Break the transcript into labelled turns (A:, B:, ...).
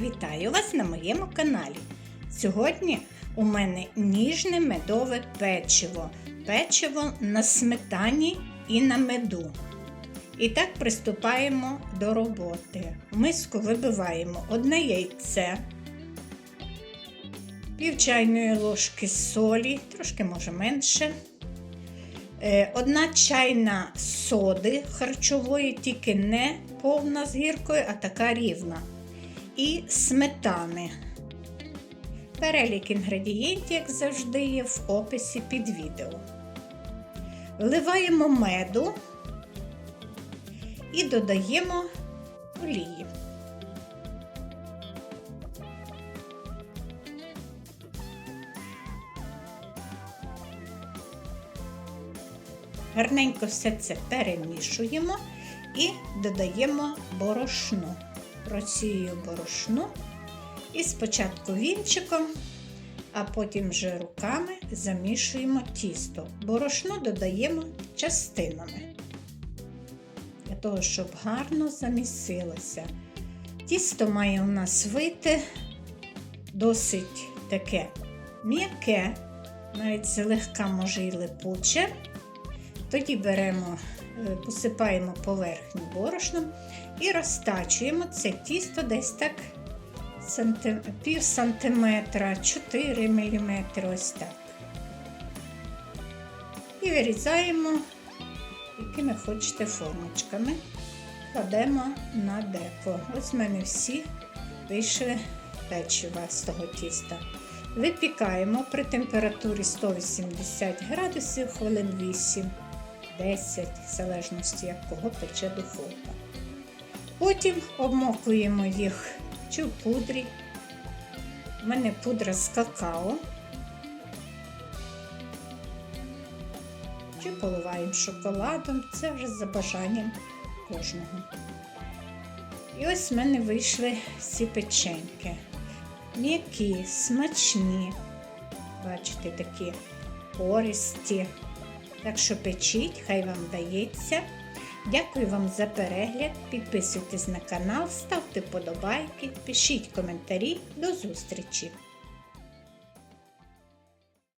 A: Вітаю вас на моєму каналі. Сьогодні у мене ніжне медове печиво. Печиво на сметані і на меду. І так приступаємо до роботи. В миску вибиваємо одне яйце, пів чайної ложки солі, трошки може менше. Е, Одна чайна соди харчової, тільки не повна з гіркою, а така рівна. І сметани. Перелік інгредієнтів, як завжди, є в описі під відео. Вливаємо меду і додаємо олії. Гарненько все це перемішуємо і додаємо борошно. Просію борошно і спочатку вінчиком, а потім вже руками замішуємо тісто. Борошно додаємо частинами, для того, щоб гарно замісилося. Тісто має у нас вийти досить таке м'яке, навіть злегка може і липуче. Тоді беремо, посипаємо поверхню борошном і розтачуємо це тісто десь так пів сантиметра, 4 мм, ось так. І вирізаємо, якими хочете формочками. Кладемо на деко. Ось в мене всі вийшли печива з того тіста. Випікаємо при температурі 180 градусів хвилин 8. 10, в залежності, як кого пече духовка. Потім обмокуємо їх чи в пудрі. У мене пудра з какао. Чи поливаємо шоколадом, це вже за бажанням кожного. І ось в мене вийшли ці печеньки. М'які, смачні, бачите, такі пористі. Так що печіть, хай вам вдається. Дякую вам за перегляд. Підписуйтесь на канал, ставте подобайки, пишіть коментарі. До зустрічі!